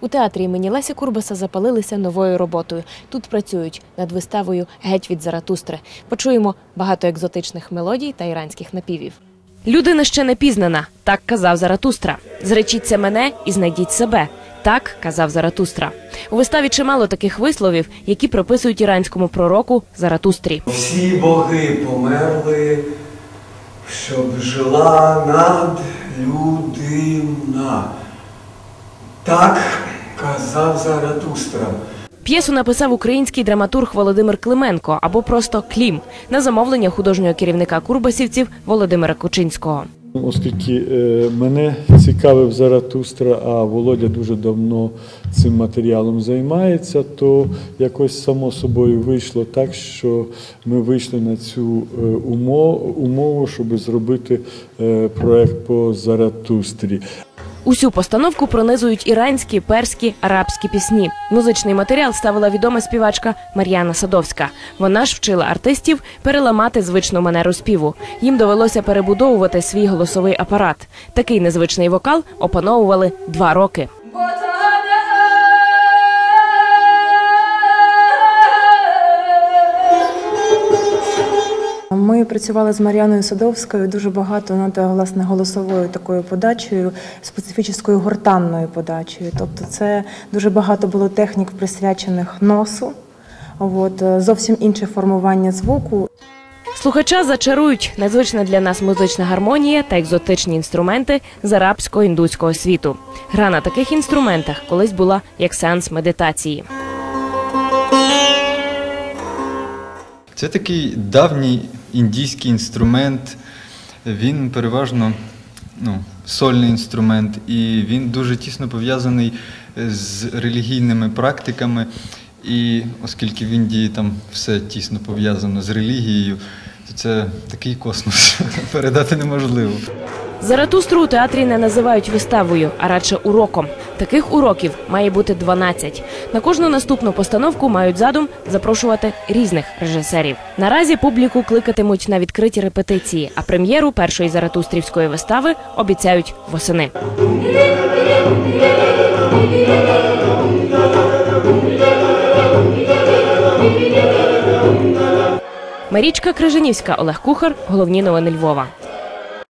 У театрі імені Леся Курбаса запалилися новою роботою. Тут працюють над виставою Геть від Заратустри. Почуємо багато екзотичних мелодій та іранських напівів. Людина ще не пізнана, так казав Заратустра. Зречіться мене і знайдіть себе. Так казав Заратустра. У виставі чимало таких висловів, які приписують іранському пророку Заратустрі. Всі боги померли, щоб жила над людина. Так казав Заратустра. П'єсу написав український драматург Володимир Клименко або просто Клім на замовлення художнього керівника курбасівців Володимира Кучинського. Оскільки е, мене цікавив Заратустра, а Володя дуже давно цим матеріалом займається, то якось само собою вийшло так, що ми вийшли на цю е, умову, щоб зробити е, проект по Заратустрі. Усю постановку пронизують іранські, перські, арабські пісні. Музичний матеріал ставила відома співачка Мар'яна Садовська. Вона ж вчила артистів переламати звичну манеру співу. Їм довелося перебудовувати свій голосовий апарат. Такий незвичний вокал опановували два роки. Ми працювали з Мар'яною Садовською дуже багато над власне голосовою такою подачею, специфічною гортанною подачею. Тобто, це дуже багато було технік присвячених носу. От, зовсім інше формування звуку. Слухача зачарують незвична для нас музична гармонія та екзотичні інструменти з арабського індуського світу. Гра на таких інструментах колись була як сеанс медитації. Це такий давній індійський інструмент. Він переважно ну, сольний інструмент, і він дуже тісно пов'язаний з релігійними практиками. І оскільки в Індії там все тісно пов'язано з релігією, то це такий космос передати неможливо. Заратустру у театрі не називають виставою, а радше уроком. Таких уроків має бути 12. На кожну наступну постановку мають задум запрошувати різних режисерів. Наразі публіку кликатимуть на відкриті репетиції, а прем'єру першої заратустрівської вистави обіцяють восени. Марічка Крижанівська, Олег Кухар. Головні новини Львова.